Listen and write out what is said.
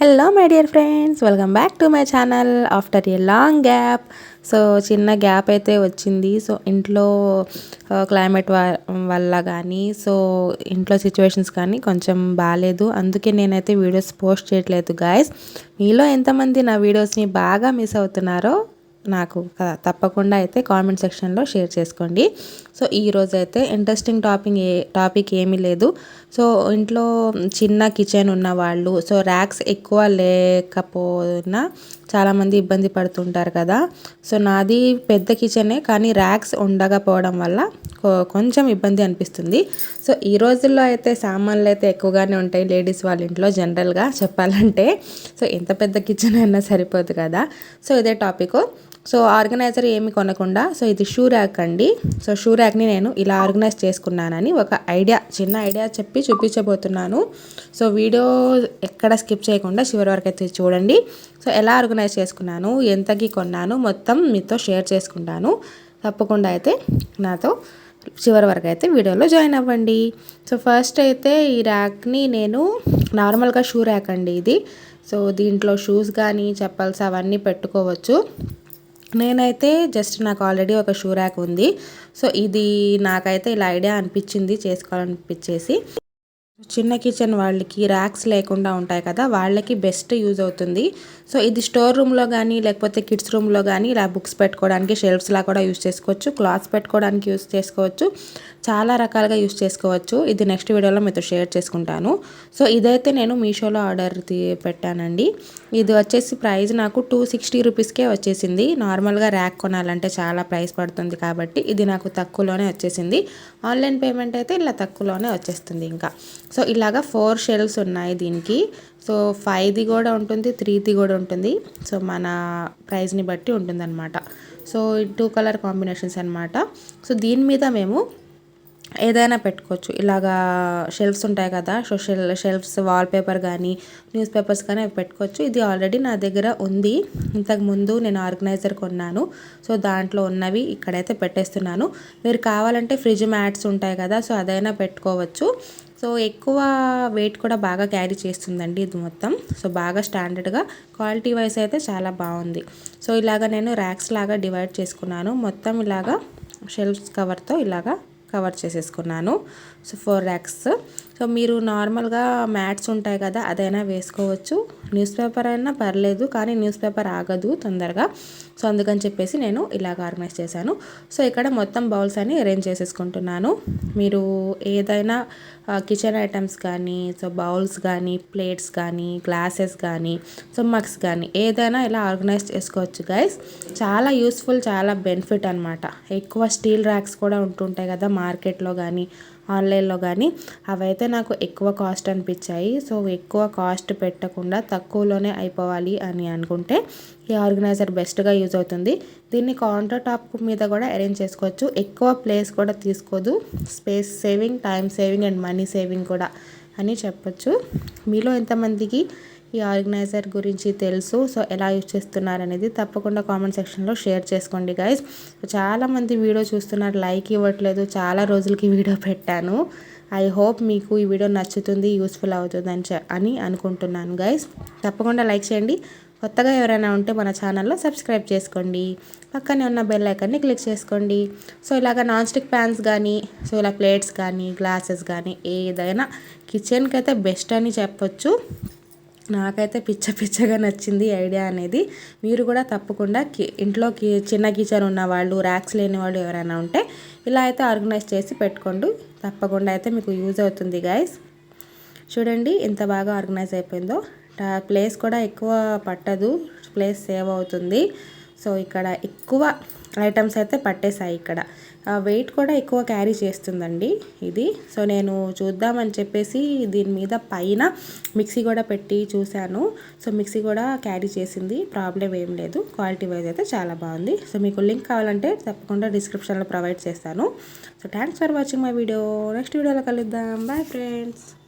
Hello my dear friends welcome back to my channel after a long gap so చిన్న gap అయితే వచ్చింది. So ఇంట్లో uh, climate వల్ల కానీ సో ఇంట్లో సిచ్యువేషన్స్ కానీ కొంచెం బాగాలేదు అందుకే నేనైతే వీడియోస్ పోస్ట్ చేయట్లేదు గాయస్ మీలో ఎంతమంది నా వీడియోస్ని బాగా మిస్ అవుతున్నారో నాకు తప్పకుండా అయితే కామెంట్ సెక్షన్లో షేర్ చేసుకోండి. సో ఈరోజు అయితే ఇంట్రెస్టింగ్ టాపిక్ ఏ టాపిక్ ఏమీ లేదు. సో ఇంట్లో చిన్న కిచెన్ ఉన్న వాళ్ళు సో ర్యాక్స్ ఎక్కువ లేకపోయినా చాలామంది ఇబ్బంది పడుతుంటారు కదా. సో నాది పెద్ద కిచెనే కానీ ర్యాక్స్ ఉండకపోవడం వల్ల కొంచెం ఇబ్బంది అనిపిస్తుంది. సో ఈ రోజుల్లో అయితే సామాన్లు అయితే ఎక్కువగానే ఉంటాయి. లేడీస్ వాళ్ళ ఇంట్లో జనరల్గా చెప్పాలంటే. సో ఎంత పెద్ద కిచెన్ అయినా సరిపోదు కదా. సో ఇదే టాపిక్. సో ఆర్గనైజర్ ఏమి కొనకుండా సో ఇది షూ ర్యాక్ అండి. సో షూ ర్యాక్ని నేను ఇలా ఆర్గనైజ్ చేసుకున్నానని ఒక ఐడియా చిన్న ఐడియా చెప్పి చూపించబోతున్నాను. సో వీడియో ఎక్కడ స్కిప్ చేయకుండా చివరి వరకు అయితే చూడండి. సో ఎలా ఆర్గనైజ్ చేసుకున్నాను ఎంతకి కొన్నాను మొత్తం మీతో షేర్ చేసుకుంటాను. తప్పకుండా అయితే నాతో చివరి వరకు అయితే వీడియోలో జాయిన్ అవ్వండి. సో ఫస్ట్ అయితే ఈ ర్యాక్ని నేను నార్మల్గా షూ ర్యాక్ అండి ఇది. సో దీంట్లో షూస్ కానీ చెప్పల్స్ అవన్నీ పెట్టుకోవచ్చు. నేనైతే జస్ట్ నాకు ఆల్రెడీ ఒక షూ ర్యాక్ ఉంది. సో ఇది నాకైతే ఇలా ఐడియా అనిపించింది చేసుకోవాలనిపించేసి. చిన్న కిచెన్ వాళ్ళకి ర్యాక్స్ లేకుండా ఉంటాయి కదా వాళ్ళకి బెస్ట్ యూజ్ అవుతుంది. సో ఇది స్టోర్ రూమ్లో కానీ లేకపోతే కిడ్స్ రూమ్లో కానీ ఇలా బుక్స్ పెట్టుకోవడానికి షెల్ఫ్స్లా కూడా యూజ్ చేసుకోవచ్చు. క్లాత్స్ పెట్టుకోవడానికి యూజ్ చేసుకోవచ్చు. చాలా రకాలుగా యూజ్ చేసుకోవచ్చు. ఇది నెక్స్ట్ వీడియోలో మీతో షేర్ చేసుకుంటాను. సో ఇదైతే నేను మీషోలో ఆర్డర్ పెట్టానండి. ఇది వచ్చేసి ప్రైస్ నాకు టూ సిక్స్టీ రూపీస్కే వచ్చేసింది. నార్మల్గా ర్యాక్ కొనాలంటే చాలా ప్రైస్ పడుతుంది కాబట్టి ఇది నాకు తక్కువలోనే వచ్చేసింది. ఆన్లైన్ పేమెంట్ అయితే ఇలా తక్కువలోనే వచ్చేస్తుంది ఇంకా. సో ఇలాగా ఫోర్ షెల్స్ ఉన్నాయి దీనికి. సో ఫైవ్ది కూడా ఉంటుంది త్రీది కూడా ఉంటుంది. సో మన ప్రైస్ని బట్టి ఉంటుందన్నమాట. సో టూ కలర్ కాంబినేషన్స్ అనమాట సో దీని మీద మేము ఏదైనా పెట్టుకోవచ్చు. ఇలాగా షెల్ఫ్స్ ఉంటాయి కదా సో షెల్ షెల్ఫ్స్ వాల్పేపర్ కానీ న్యూస్ పేపర్స్ కానీ అవి పెట్టుకోవచ్చు. ఇది ఆల్రెడీ నా దగ్గర ఉంది. ఇంతకుముందు నేను ఆర్గనైజర్ కొన్నాను. సో దాంట్లో ఉన్నవి ఇక్కడైతే పెట్టేస్తున్నాను. మీరు కావాలంటే ఫ్రిడ్జ్ మ్యాట్స్ ఉంటాయి కదా సో అదైనా పెట్టుకోవచ్చు. సో ఎక్కువ వెయిట్ కూడా బాగా క్యారీ చేస్తుందండి ఇది మొత్తం. సో బాగా స్టాండర్డ్గా క్వాలిటీ వైజ్ అయితే చాలా బాగుంది. సో ఇలాగ నేను ర్యాక్స్ లాగా డివైడ్ చేసుకున్నాను. మొత్తం ఇలాగా షెల్ఫ్స్ కవర్తో ఇలాగా కవర్ చేసేసుకున్నాను. So four racks. సో మీరు నార్మల్గా మ్యాట్స్ ఉంటాయి కదా అదైనా వేసుకోవచ్చు. న్యూస్ పేపర్ అయినా పర్లేదు కానీ న్యూస్ పేపర్ ఆగదు తొందరగా. సో అందుకని చెప్పేసి నేను ఇలాగ ఆర్గనైజ్ చేశాను. సో ఇక్కడ మొత్తం బౌల్స్ అని అరేంజ్ చేసేసుకుంటున్నాను. మీరు ఏదైనా కిచెన్ ఐటమ్స్ కానీ సో బౌల్స్ కానీ ప్లేట్స్ కానీ గ్లాసెస్ కానీ సో మగ్స్ కానీ ఏదైనా ఇలా ఆర్గనైజ్ చేసుకోవచ్చు గైస్. చాలా యూస్ఫుల్ చాలా బెనిఫిట్ అనమాట ఎక్కువ స్టీల్ ర్యాక్స్ కూడా ఉంటుంటాయి కదా మార్కెట్లో కానీ ఆన్లైన్లో కానీ అవైతే నాకు ఎక్కువ కాస్ట్ అనిపించాయి సో ఎక్కువ కాస్ట్ పెట్టకుండా తక్కువలోనే అయిపోవాలి అని అనుకుంటే ఈ ఆర్గనైజర్ బెస్ట్గా యూజ్ అవుతుంది. దీన్ని కౌంటర్ టాప్ మీద కూడా అరేంజ్ చేసుకోవచ్చు. ఎక్కువ ప్లేస్ కూడా తీసుకోదు. Space saving time saving and money saving కూడా అని చెప్పొచ్చు. మీలో ఎంతమందికి ఈ ఆర్గనైజర్ గురించి తెలుసు. సో ఎలా యూజ్ చేస్తున్నారు అనేది తప్పకుండా కామెంట్ సెక్షన్లో షేర్ చేసుకోండి గైస్. చాలామంది వీడియో చూస్తున్నారు లైక్ ఇవ్వట్లేదు. చాలా రోజులకి వీడియో పెట్టాను. ఐ హోప్ మీకు ఈ వీడియో నచ్చుతుంది యూస్ఫుల్ అవుతుంది అని అని అనుకుంటున్నాను గైస్. తప్పకుండా లైక్ చేయండి. కొత్తగా ఎవరైనా ఉంటే మన ఛానల్లో సబ్స్క్రైబ్ చేసుకోండి. పక్కనే ఉన్న బెల్ ఐకాన్ని క్లిక్ చేసుకోండి. సో ఇలాగ నాన్ స్టిక్ ప్యాన్స్ కానీ సో ఇలా ప్లేట్స్ కానీ గ్లాసెస్ కానీ ఏదైనా కిచెన్కి అయితే బెస్ట్ అని చెప్పొచ్చు. నాకైతే పిచ్చ పిచ్చగా నచ్చింది ఐడియా అనేది. మీరు కూడా తప్పకుండా ఇంట్లో చిన్న కిచెన్ ఉన్న వాళ్ళు ర్యాక్స్ లేని వాళ్ళు ఎవరైనా ఉంటే ఇలా అయితే ఆర్గనైజ్ చేసి పెట్టుకోండి. తప్పకుండా అయితే మీకు యూజ్ అవుతుంది గాయస్. చూడండి ఎంత బాగా ఆర్గనైజ్ అయిపోయిందో. ప్లేస్ కూడా ఎక్కువ పట్టదు. ప్లేస్ సేవ్ అవుతుంది. సో ఇక్కడ ఎక్కువ ఐటమ్స్ అయితే పట్టేశాయి ఇక్కడ. వెయిట్ కూడా ఎక్కువ క్యారీ చేస్తుందండి ఇది. సో నేను చూద్దామని చెప్పేసి దీని మీద పైన మిక్సీ కూడా పెట్టి చూశాను. సో మిక్సీ కూడా క్యారీ చేసింది. ప్రాబ్లం ఏం లేదు. క్వాలిటీ వైజ్ అయితే చాలా బాగుంది. సో మీకు లింక్ కావాలంటే తప్పకుండా డిస్క్రిప్షన్లో ప్రొవైడ్ చేస్తాను. So thanks for watching my video next వీడియోలో కలుద్దాం. Bye friends